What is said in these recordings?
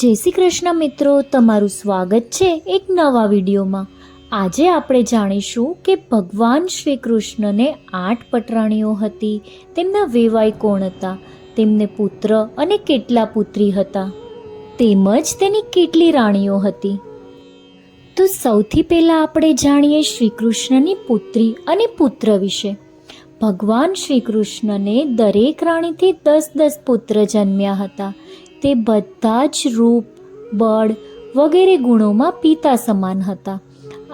જય શ્રી કૃષ્ણ મિત્રો, તમારું સ્વાગત છે એક નવા વિડીયોમાં. આજે આપણે જાણીશું કે ભગવાન શ્રી કૃષ્ણને આઠ પટરાણીઓ હતી. તેમના વેવાય કોણ હતા? તેમને પુત્ર અને કેટલા પુત્રી હતા? તેમજ તેની કેટલી રાણીઓ હતી? તો સૌથી પહેલાં આપણે જાણીએ શ્રી કૃષ્ણની પુત્રી અને પુત્ર વિશે. ભગવાન શ્રી કૃષ્ણને દરેક રાણીથી દસ દસ પુત્ર જન્મ્યા હતા. તે બધા જ રૂપ, બળ વગેરે ગુણોમાં પિતા સમાન હતા.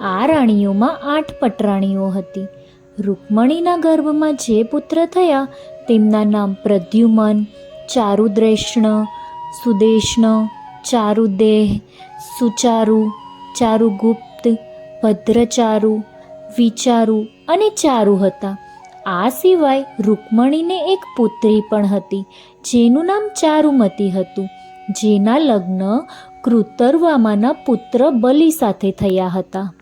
આ રાણીઓમાં આઠ પટરાણીઓ હતી. રૂકમણીના ગર્ભમાં જે પુત્ર થયા, તેમના નામ પ્રદ્યુમન, ચારુદ્રેષ્ણ, સુદેષ્ણ, ચારુદેહ, સુચારુ, ચારુગુપ્ત, ભદ્રચારુ, વિચારુ અને ચારુ હતા. આ સિવાય રૂકમણીને એક પુત્રી પણ હતી, જેનું નામ ચારુમતી હતું, જેના લગ્ન કૃતરવામાના પુત્ર બલિ સાથે થયા હતા.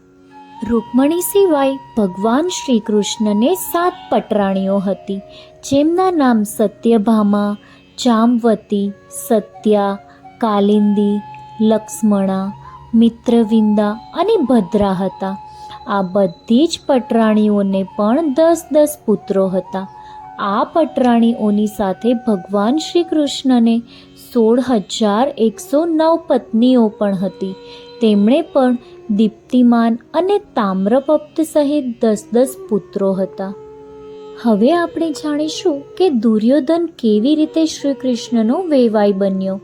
રૂકમણી સિવાય ભગવાન શ્રી કૃષ્ણને સાત પટરાણીઓ હતી, જેમના નામ સત્યભામા, જામવતી, સત્યા, કાલિંદી, લક્ષ્મણા, મિત્રવિંદા અને ભદ્રા હતા. આ બધી જ પટરાણીઓને પણ દસ દસ પુત્રો હતા. આ પટરાણીઓની સાથે ભગવાન શ્રી કૃષ્ણને સોળ હજાર એકસો નવ પત્નીઓ પણ હતી. તેમણે પણ દીપ્તિમાન અને તામ્રપપ્ત સહિત દસ દસ પુત્રો હતા. હવે આપણે જાણીશું કે દુર્યોધન કેવી રીતે શ્રી કૃષ્ણનો વેવાઈ બન્યો.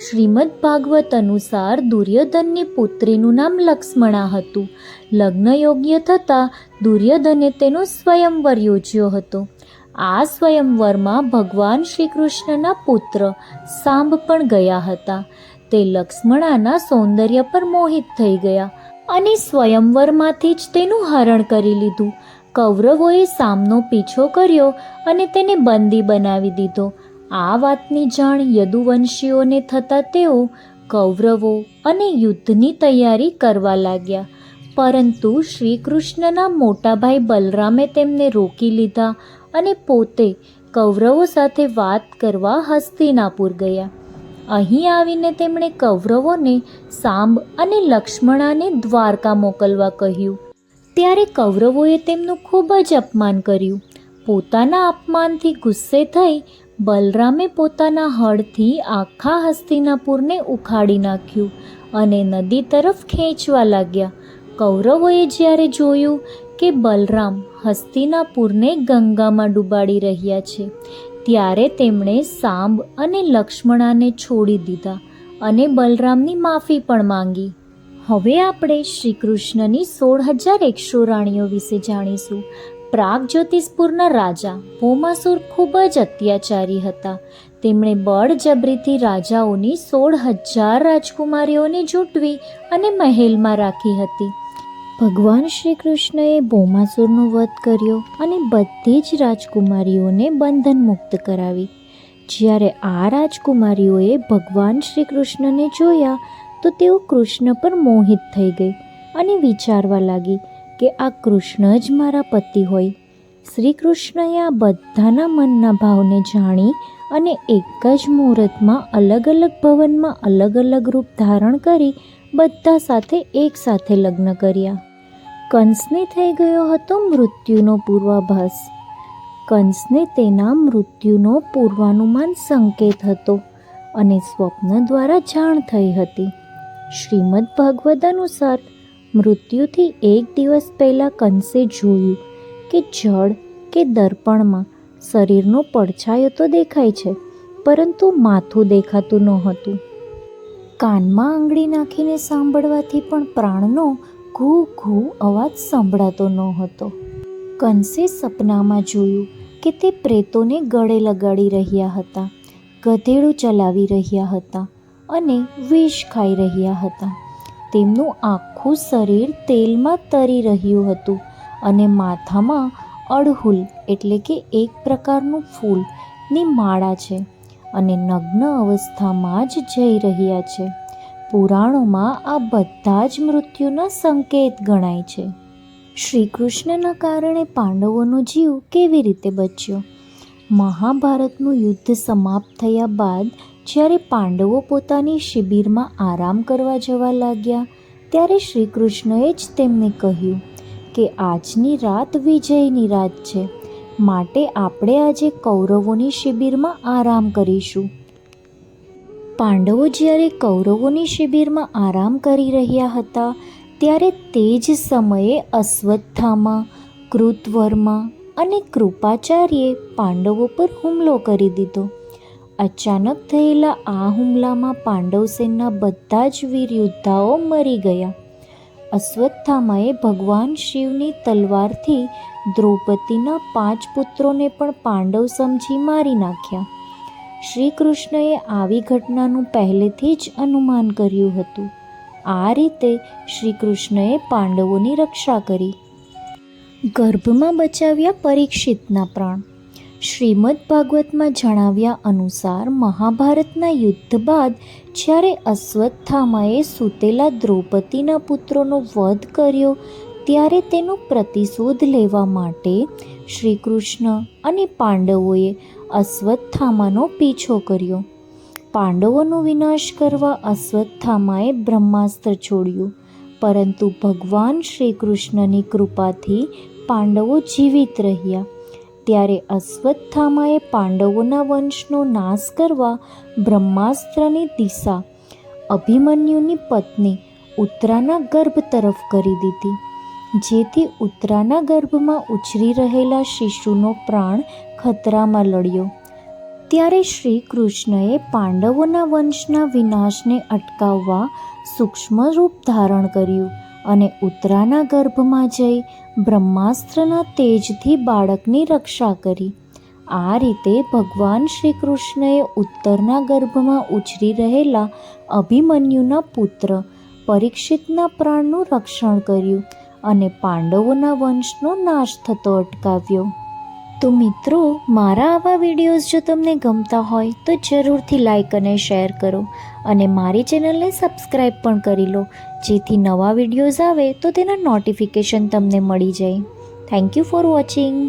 શ્રીમદ ભાગવત અનુસાર દુર્યોધનની પુત્રીનું નામ લક્ષ્મણા હતું. લગ્ન યોગ્ય થતાં દુર્યોધને તેનો સ્વયંવર યોજ્યો હતો. આ સ્વયંવરમાં ભગવાન શ્રી કૃષ્ણના પુત્ર સાંભ પણ ગયા હતા. તે લક્ષ્મણાના સૌંદર્ય પર મોહિત થઈ ગયા અને સ્વયંવરમાંથી જ તેનું હરણ કરી લીધું. કૌરવોએ સામનો પીછો કર્યો અને તેને બંદી બનાવી દીધો. આ વાતની જાણ યદુવંશીઓને થતાં તેઓ કૌરવો અને યુદ્ધની તૈયારી કરવા લાગ્યા. પરંતુ શ્રી કૃષ્ણના મોટાભાઈ બલરામે તેમને રોકી લીધા અને પોતે કૌરવો સાથે વાત કરવા હસ્તિનાપુર ગયા. અહીં આવીને તેમણે કૌરવોને સાંબ અને લક્ષ્મણાને દ્વારકા મોકલવા કહ્યું. ત્યારે કૌરવોએ તેમનું ખૂબ જ અપમાન કર્યું. પોતાના અપમાનથી ગુસ્સે થઈ બલરામે પોતાના હળથી આખા હસ્તિનાપુરને ઉખાડી નાખ્યું અને નદી તરફ ખેંચવા લાગ્યા. કૌરવોએ જ્યારે જોયું કે બલરામ હસ્તિનાપુરને ગંગામાં ડૂબાડી રહ્યા છે, ત્યારે તેમણે સાંબ અને લક્ષ્મણાને છોડી દીધા અને બલરામની માફી પણ માંગી. હવે આપણે શ્રી કૃષ્ણની સોળ હજાર એકસો રાણીઓ વિશે જાણીશું. પ્રાગ જ્યોતિષપુરના રાજા ભોમાસુર ખૂબ જ અત્યાચારી હતા. તેમણે બળજબરીથી રાજાઓની સોળ હજાર રાજકુમારીઓને જૂટવી અને મહેલમાં રાખી હતી. ભગવાન શ્રી કૃષ્ણએ ભૌમાસુરનો વધ કર્યો અને બધી જ રાજકુમારીઓને બંધન મુક્ત કરાવી. જ્યારે આ રાજકુમારીઓએ ભગવાન શ્રી કૃષ્ણને જોયા, તો તેઓ કૃષ્ણ પર મોહિત થઈ ગઈ અને વિચારવા લાગી કે આ કૃષ્ણ જ મારા પતિ હોય. શ્રી કૃષ્ણએ આ બધાના મનના ભાવને જાણી અને એક જ મુહૂર્તમાં અલગ અલગ ભવનમાં અલગ અલગ રૂપ ધારણ કરી બધા સાથે એક સાથે લગ્ન કર્યા. કંસને થઈ ગયો હતો મૃત્યુનો પૂર્વાભાસ. કંસને તેના મૃત્યુનો પૂર્વાનુમાન સંકેત હતો અને સ્વપ્ન દ્વારા જાણ થઈ હતી. શ્રીમદ ભાગવત અનુસાર મૃત્યુથી એક દિવસ પહેલાં કંસે જોયું કે જળ કે દર્પણમાં શરીરનો પડછાયો તો દેખાય છે, પરંતુ માથું દેખાતું નહોતું. કાનમાં આંગળી નાખીને સાંભળવાથી પણ પ્રાણનો ઘૂ ઘૂ અવાજ સંભળાતો નહોતો. કંસે સપનામાં જોયું કે તે પ્રેતોને ગળે લગાડી રહ્યા હતા, ગધેડું ચલાવી રહ્યા હતા અને વિષ ખાઈ રહ્યા હતા. તેમનું આખું શરીર તેલમાં તરી રહ્યું હતું અને માથામાં અડહુલ એટલે કે એક પ્રકારનું ફૂલની માળા છે અને નગ્ન અવસ્થામાં જ જઈ રહ્યા છે. પુરાણોમાં આ બધા જ મૃત્યુના સંકેત ગણાય છે. શ્રી કૃષ્ણના કારણે પાંડવોનો જીવ કેવી રીતે બચ્યો? મહાભારતનું યુદ્ધ સમાપ્ત થયા બાદ જ્યારે પાંડવો પોતાની શિબિરમાં આરામ કરવા જવા લાગ્યા, ત્યારે શ્રી કૃષ્ણએ જ તેમને કહ્યું કે આજની રાત વિજયની રાત છે. માટે આપણે આજે કૌરવોની શિબિરમાં આરામ કરીશું. પાંડવો જ્યારે કૌરવોની શિબિરમાં આરામ કરી રહ્યા હતા, ત્યારે તે જ સમયે અશ્વત્થામા, કૃતવર્મા અને કૃપાચાર્યે પાંડવો પર હુમલો કરી દીધો. અચાનક થયેલા આ હુમલામાં પાંડવ સેનના બધા જ વીર યોદ્ધાઓ મરી ગયા. અશ્વત્થામાએ ભગવાન શિવની તલવારથી દ્રૌપદીના પાંચ પુત્રોને પણ પાંડવ સમજી મારી નાખ્યા. શ્રી કૃષ્ણએ આવી ઘટનાનું પહેલેથી જ અનુમાન કર્યું હતું. આ રીતે શ્રી કૃષ્ણએ પાંડવોની રક્ષા કરી. ગર્ભમાં બચાવ્યા પરીક્ષિતના પ્રાણ. શ્રીમદ ભાગવતમાં જણાવ્યા અનુસાર મહાભારતના યુદ્ધ બાદ જ્યારે અશ્વત્થામાએ સૂતેલા દ્રૌપદીના પુત્રોનો વધ કર્યો, ત્યારે તેનો પ્રતિશોધ લેવા માટે શ્રી કૃષ્ણ અને પાંડવોએ અશ્વત્થામાનો પીછો કર્યો. પાંડવોનો વિનાશ કરવા અશ્વત્થામાએ બ્રહ્માસ્ત્ર છોડ્યું, પરંતુ ભગવાન શ્રી કૃષ્ણની કૃપાથી પાંડવો જીવિત રહ્યા. ત્યારે અશ્વત્થામાએ પાંડવોના વંશનો નાશ કરવા બ્રહ્માસ્ત્રની દિશા અભિમન્યુની પત્ની ઉત્તરાના ગર્ભ તરફ કરી દીધી, જેથી ઉત્તરાના ગર્ભમાં ઉછરી રહેલા શિશુનો પ્રાણ ખતરામાં લડ્યો. ત્યારે શ્રી કૃષ્ણએ પાંડવોના વંશના વિનાશને અટકાવવા સૂક્ષ્મ રૂપ ધારણ કર્યું. અને ઉત્તરાના ગર્ભમાં જઈ બ્રહ્માસ્ત્રના તેજથી બાળકની રક્ષા કરી. આ રીતે ભગવાન શ્રી કૃષ્ણએ ઉત્તરના ગર્ભમાં ઉછરી રહેલા અભિમન્યુના પુત્ર, પરીક્ષિતના પ્રાણનું રક્ષણ કર્યું અને પાંડવોના વંશનો નાશ થતો અટકાવ્યો. તો મિત્રો, મારા આવા વિડીયોઝ જો તમને ગમતા હોય, તો જરૂરથી લાઈક અને શેર કરો. અને મારી ચેનલને સબસ્ક્રાઈબ પણ કરી લો. જેથી નવા વિડીયોઝ આવે તો તેના નોટિફિકેશન તમને મળી જાય. Thank you for watching